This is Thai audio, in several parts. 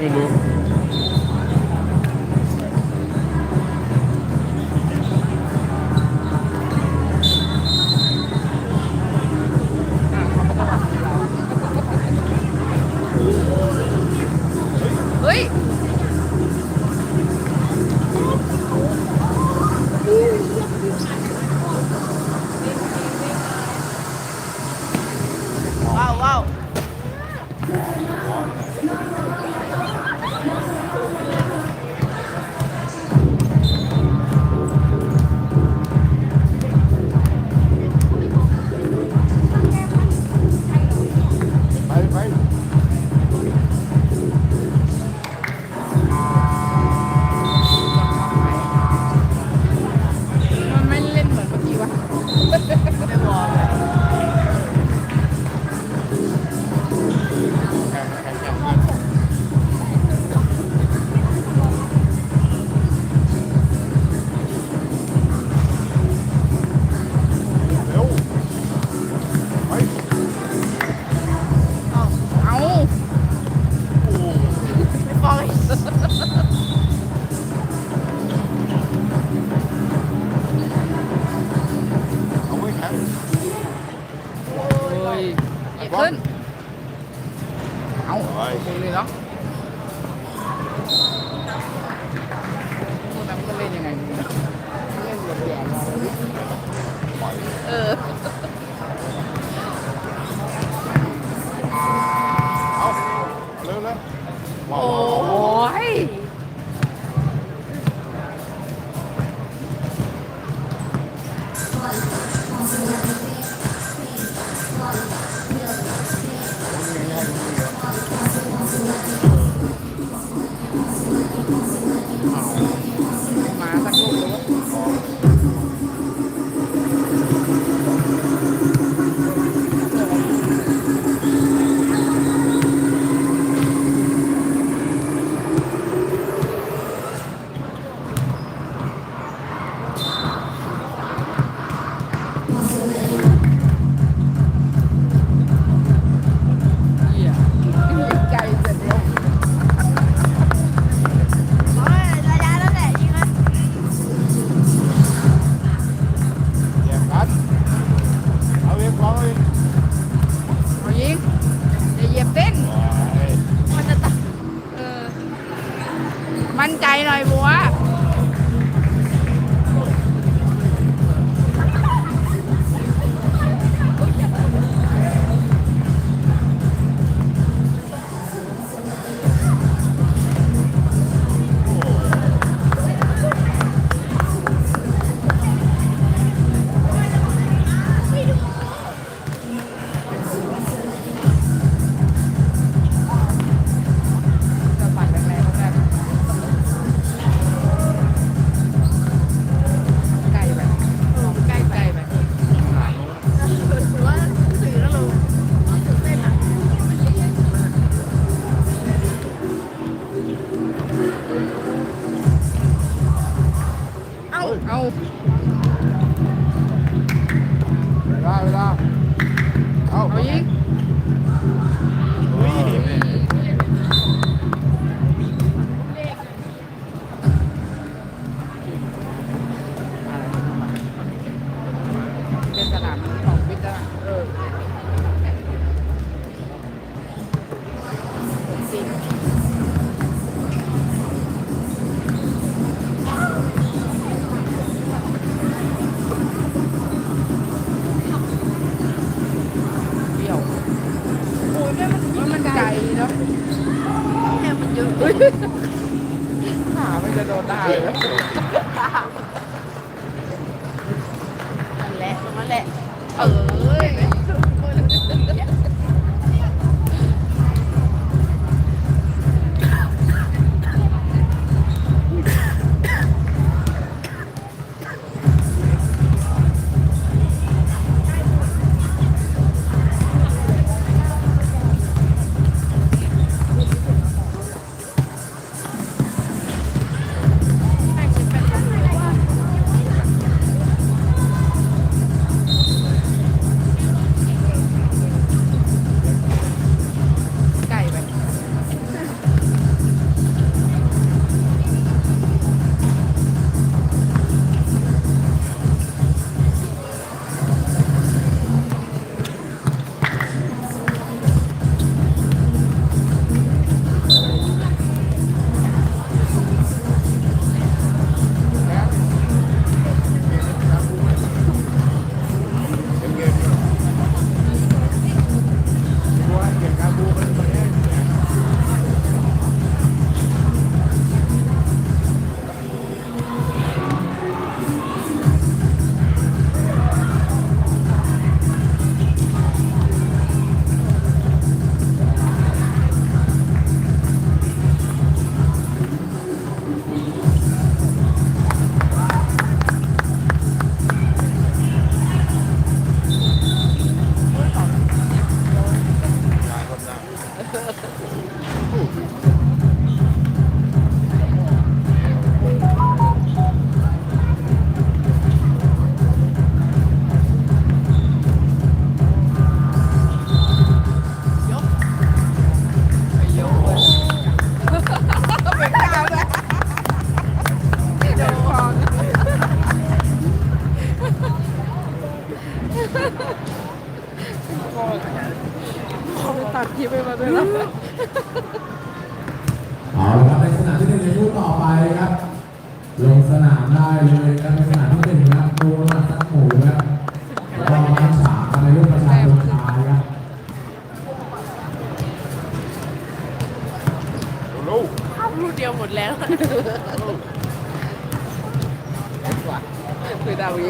อย่างเงี้ยเฮ้ย โอ้ยเอ มั่นใจหน่อยบัว ขาไม่จะโดนได้ ตัดคลิปไปมาด้วยนะ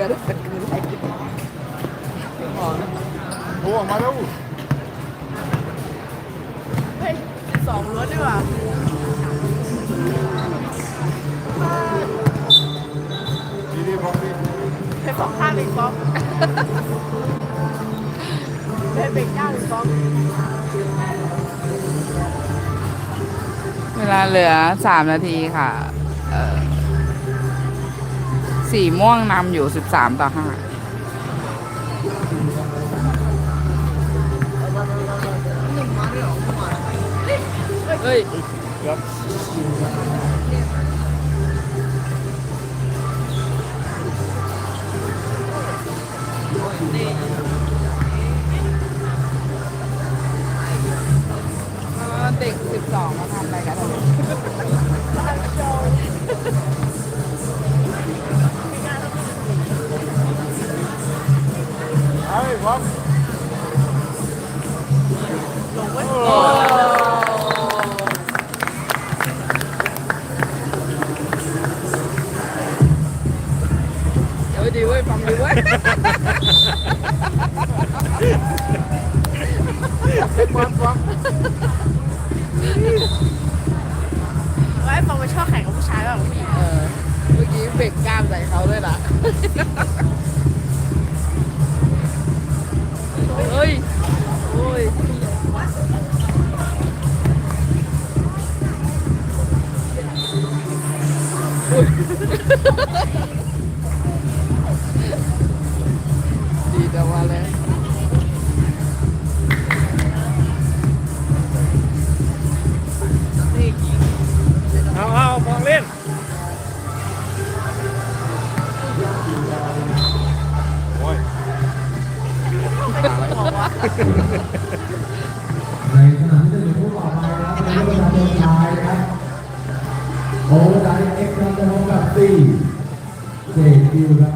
がるってくらい。โอ้ออกมาแล้วเฮ้ยสองล้วนดีกว่า ดีดีพร้อมดีเฮ้ยสองข้างหนึ่งฟองเฮ้ยเบรกย่างหนึ่งฟองเวลาเหลือสามนาทีค่ะ เออ สีม่วงนำอยู่สิบสามต่อห้าเฮ้ยครับเด็กสิบสองมาทำอะไรกันเลย เฮ้ยดีเว้ยฟังดีเว้ยฟังฟังไว้ฟังมาชอบแข่งกับผู้ชายแบบผู้หญิงเออเมื่อกี้เบรกกล้ามใส่เขาด้วยล่ะ Uy! Uy! ในขณะที่จะถึงผู้ต่อไปนครับเรารเดินงนะคบโอ้ไดเอ็กซ์ครับจะพบกับตีเจคิวครับ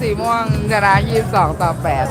สีม่วงชนะองต่อแปด